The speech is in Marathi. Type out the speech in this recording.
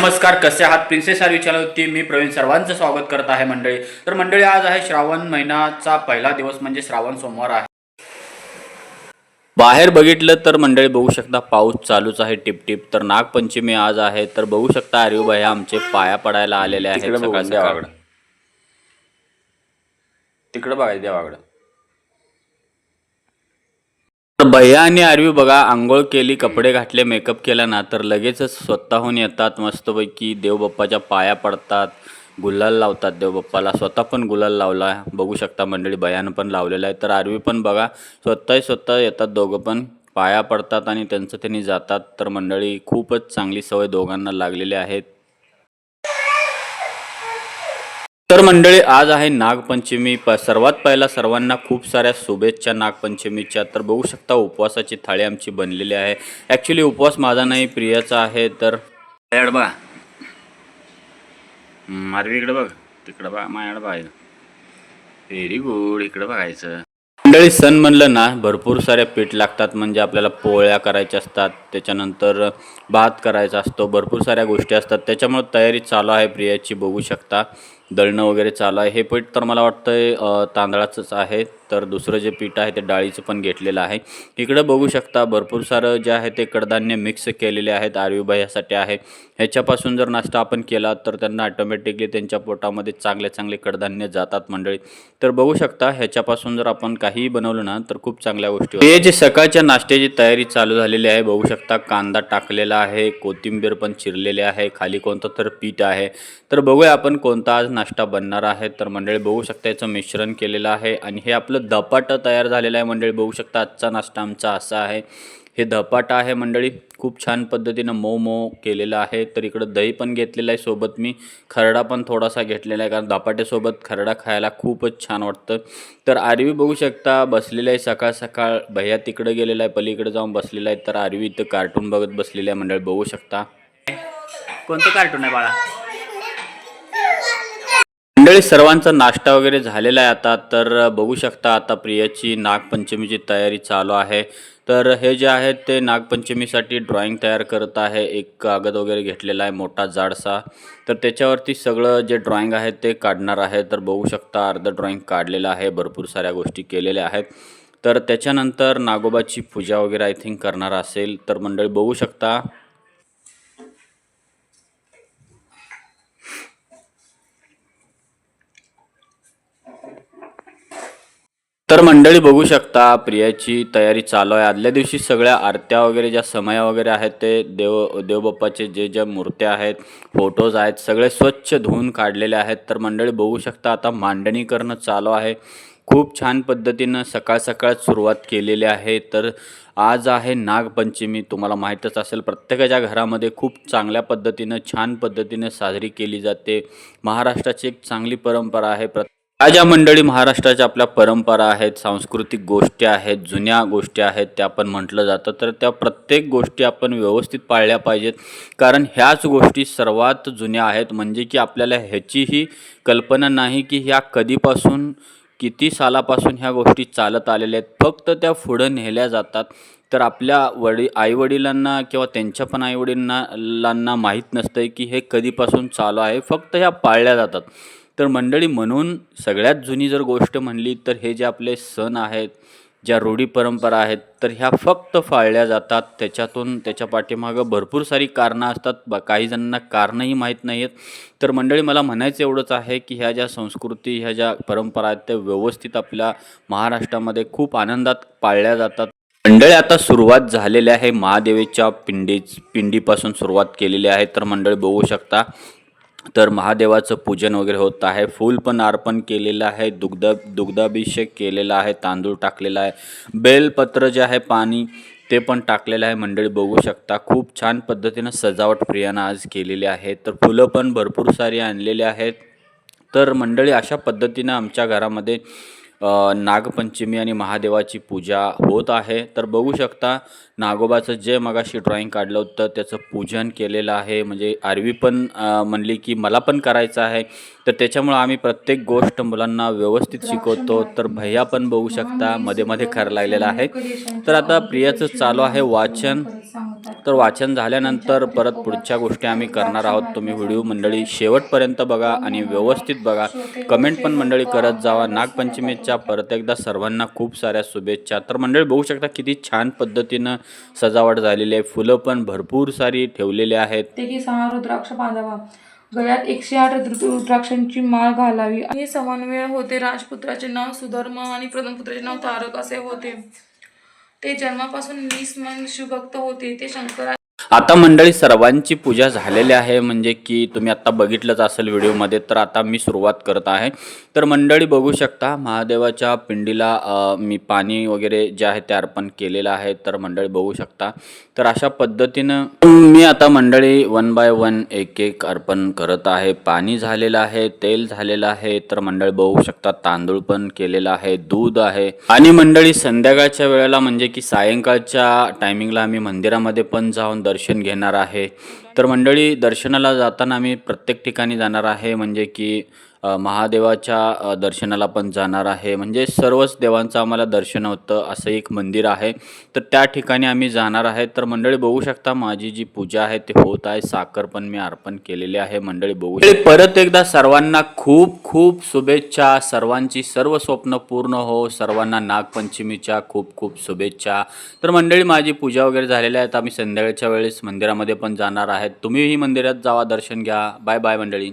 नमस्कार कसे आहात? प्रिन्सेस आरवी चॅनलवरती मी प्रवीण सर्वांचं स्वागत करत आहे मंडळी. तर मंडळी आज आहे श्रावण महिन्याचा पहिला दिवस म्हणजे श्रावण सोमवार आहे. बाहेर बघितलं तर मंडळी बघू शकता पाऊस चालूच आहे टिपटिप. तर नागपंचमी आज आहे तर बघू शकता आर्यूबाई आमचे पाया पडायला आलेले आहेत तिकडं बघायचं देवाकडं तर भैया आणि आरवी बघा आंघोळ केली कपडे घातले मेकअप केला ना तर लगेचच स्वतःहून येतात मस्तपैकी. देवबाप्पाच्या पाया पडतात गुलाल लावतात देवबाप्पाला. स्वतः पण गुलाल लावला बघू शकता मंडळी भयानं पण लावलेला आहे. तर आरवी पण बघा स्वतः स्वतः येतात दोघं पण पाया पडतात आणि त्यांचं त्यांनी जातात. तर मंडळी खूपच चांगली सवय दोघांना लागलेली आहेत तर मंडळी आज आहे नागपंचमी. प सर्वात पहिला सर्वांना खूप साऱ्या शुभेच्छा नागपंचमीच्या. तर बघू शकता उपवासाची थाळी आमची बनलेली आहे. ॲक्च्युली उपवास माझा नाही प्रियाचा आहे. तर माझ्याकडे बघा मारवी इकडे बघ. तिकडं बघा माझ्याकडे बघायचं व्हेरी गुड इकडं बघायचं. मंडळी सण म्हणलं ना भरपूर साऱ्या पीठ लागतात. म्हणजे आपल्याला पोळ्या करायच्या असतात. त्याच्यानंतर भात करायचा असतो. भरपूर साऱ्या गोष्टी असतात. त्याच्यामुळे तयारी चालू आहे प्रियाची. बघू शकता. दळणं वगैरे चालू आहे. हे पीठ तर मला वाटतं आहे तांदळाचंच आहे. तर दुसरं जे पीठ आहे ते डाळीचं पण घेतलेलं आहे. इकडं बघू शकता भरपूर सारं जे आहे ते कडधान्य मिक्स केलेले आहेत. आरवीबाई आहे. ह्याच्यापासून जर नाश्ता आपण केला तर त्यांना ऑटोमॅटिकली त्यांच्या पोटामध्ये चांगले चांगले कडधान्य जातात मंडळी. तर बघू शकता ह्याच्यापासून जर आपण काहीही बनवलं ना तर खूप चांगल्या गोष्टी हे जे सकाळच्या नाश्त्याची तयारी चालू झालेली आहे बघू शकता कांदा टाकलेला आहे कोथिंबीर पण चिरलेली आहे खाली कोणतं तर पीठ आहे. तर बघूया आपण कोणता आज नाश्ता बनणार आहे तर मंडळी बघू शकता याचं मिश्रण केलेलं आहे. आणि हे आपलं धपाटं तयार झालेलं आहे मंडळी बघू शकता आजचा नाश्ता आमचा असा आहे. हे धपाटा आहे मंडळी खूप छान पद्धतीनं मऊ मऊ केलेलं आहे. तर इकडं दही पण घेतलेलं आहे सोबत मी खरडा पण थोडासा घेतलेला आहे कारण धपाट्यासोबत खरडा खायला खूपच छान वाटतं. तर आरवी बघू शकता बसलेलं आहे सकाळ सकाळ भैया तिकडं गेलेला आहे पलीकडे जाऊन बसलेला आहे तर आरवी इथं कार्टून बघत बसलेलं आहे मंडळी बघू शकता. कोणतं कार्टून आहे बाळा? मंडळी सर्वांचा नाश्ता वगैरे झालेला आहे आता. तर बघू शकता आता प्रियाची नागपंचमीची तयारी चालू आहे. तर हे जे आहे ते नागपंचमीसाठी ड्रॉइंग तयार करत आहे. एक कागद वगैरे घेतलेला आहे मोठा जाडसा. तर त्याच्यावरती सगळं जे ड्रॉइंग आहे ते काढणार आहे. तर बघू शकता अर्धं ड्रॉइंग काढलेलं आहे भरपूर साऱ्या गोष्टी केलेल्या आहेत. तर त्याच्यानंतर नागोबाची पूजा वगैरे आय थिंक करणार असेल. तर मंडळी बघू शकता. तर मंडळी बघू शकता प्रियाची तयारी चालू आहे. आदल्या दिवशी सगळ्या आरत्या वगैरे ज्या समया वगैरे आहेत ते देव देवबाप्पाचे जे ज्या मूर्त्या आहेत फोटोज आहेत सगळे स्वच्छ धुवून काढलेले आहेत. तर मंडळी बघू शकता आता मांडणी करणं चालू आहे. खूप छान पद्धतीनं सकाळ सकाळ सुरुवात केलेली आहे. तर आज आहे नागपंचमी. तुम्हाला माहीतच असेल प्रत्येकाच्या घरामध्ये खूप चांगल्या पद्धतीनं छान पद्धतीनं साजरी केली जाते. महाराष्ट्राची एक चांगली परंपरा आहे. प्र या मंडळी महाराष्ट्राच्या आपल्या परंपरा आहेत सांस्कृतिक गोष्टी आहेत जुन्या गोष्टी आहेत त्या आपण म्हटलं जातं. तर त्या प्रत्येक गोष्टी आपण व्यवस्थित पाळल्या पाहिजेत. कारण ह्याच गोष्टी सर्वात जुन्या आहेत. म्हणजे की आपल्याला ह्याचीही कल्पना नाही की ह्या कधीपासून किती सालापासून ह्या गोष्टी चालत आलेल्या आहेत. फक्त त्या पुढं नेल्या जातात. तर आपल्या वडी आईवडिलांना किंवा त्यांच्या पण आईवडिलांना माहीत नसतं की हे कधीपासून चालू आहे. फक्त ह्या पाळल्या जातात. तर मंडळी म्हणून सगळ्यात जुनी जर गोष्ट म्हणली तर हे जे आपले सण आहेत ज्या रूढी परंपरा आहेत तर ह्या फक्त पाळल्या जातात. त्याच्यातून त्याच्या पाठीमागं भरपूर सारी कारणं असतात. ब काही जणांना कारणंही माहीत नाही आहेत तर मंडळी मला म्हणायचं एवढंच आहे की ह्या ज्या संस्कृती ह्या ज्या परंपरा आहेत त्या व्यवस्थित आपल्या महाराष्ट्रामध्ये खूप आनंदात पाळल्या जातात. मंडळी आता सुरुवात झालेली आहे. महादेवीच्या पिंडी पिंडीपासून सुरुवात केलेली आहे. तर मंडळी बघू शकता तर महादेवाचं पूजन वगैरे होत आहे. फूल पण अर्पण केलेलं आहे. दुग्ध दुग्धाभिषेक केलेला आहे. तांदूळ टाकलेला आहे. बेलपत्र जे आहे पाणी ते पण टाकलेलं आहे. मंडळी बघू शकता. खूप छान पद्धतीनं सजावट प्रियानं आज केलेली आहे. तर फुलं पण भरपूर सारी आणलेली आहेत. तर मंडळी अशा पद्धतीनं आमच्या घरामध्ये नागपंचमी आणि महादेवाची पूजा होत आहे. तर बघू शकता नागोबाचं जे मगाशी ड्रॉइंग काढलं होतं त्याचं पूजन केलेलं आहे. म्हणजे आरवी पण म्हणली की मला पण करायचं आहे. तर त्याच्यामुळं आम्ही प्रत्येक गोष्ट मुलांना व्यवस्थित शिकवतो. तर भैया पण बघू शकता मध्ये मध्ये करायला लागलेला आहे. तर आता प्रियाचं चालू आहे वाचन. तर वाचन झाल्यानंतर परत पुढच्या गोष्टी आम्ही करणार आहोत. तुम्ही व्हिडिओ मंडळी शेवटपर्यंत बघा आणि व्यवस्थित बघा. कमेंट पण मंडळी करत जावा. नागपंचमीच्या परत एकदा सर्वांना खूप साऱ्या शुभेच्छा. तर मंडळी बघू शकता किती छान पद्धतीनं सजावट झालेली आहे. फुलं पण भरपूर सारी ठेवलेली आहेत. ते की सहा रुद्राक्ष बांधावा. गळ्यात एकशे आठ रुद्र- रुद्राक्षांची माळ घालावी. आणि समन्वय होते. राजपुत्राचे नाव सुधर्म आणि प्रथमपुत्राचे नाव तारक असे होते. ते जन्मापासून निस्मन शिवभक्त होते ते शंकरा आता मंडळी सर्वांची पूजा झालेली आहे. म्हणजे की तुम्ही आत्ता बघितलंच असेल व्हिडिओमध्ये तर आता मी सुरुवात करत आहे. तर मंडळी बघू शकता महादेवाच्या पिंडीला मी पाणी वगैरे जे आहे ते अर्पण केलेलं आहे. तर मंडळी बघू शकता. तर अशा पद्धतीनं मी आता मंडळी वन बाय वन एक एक अर्पण करत आहे. पाणी झालेलं आहे तेल झालेलं आहे. तर मंडळी बघू शकता तांदूळ पण केलेला आहे दूध आहे. आणि मंडळी संध्याकाळच्या वेळेला म्हणजे की सायंकाळच्या टायमिंगला आम्ही मंदिरामध्ये पण जाऊन दर्शन दर्शन घेणार आहे. तर मंडळी दर्शनाला जाताना आम्ही प्रत्येक ठिकाणी जाणार आहे. म्हणजे की महादेवाच्या दर्शनाला पण जाणार आहे. म्हणजे सर्वच देवांचं आम्हाला दर्शन होतं असं एक मंदिर आहे. तर त्या ठिकाणी आम्ही जाणार आहे. तर मंडळी बघू शकता माझी जी पूजा आहे ते होत आहे. साखर पण मी अर्पण केलेली आहे. मंडळी बघू परत एकदा सर्वांना खूप खूप शुभेच्छा. सर्वांची सर्व स्वप्न पूर्ण हो. सर्वांना नागपंचमीच्या खूप खूप शुभेच्छा. तर मंडळी माझी पूजा वगैरे झालेल्या आहेत आम्ही संध्याकाळच्या वेळेस मंदिरामध्ये पण जाणार आहे. आहेत. तुम्हीही मंदिरात जावा दर्शन घ्या. बाय बाय मंडळी.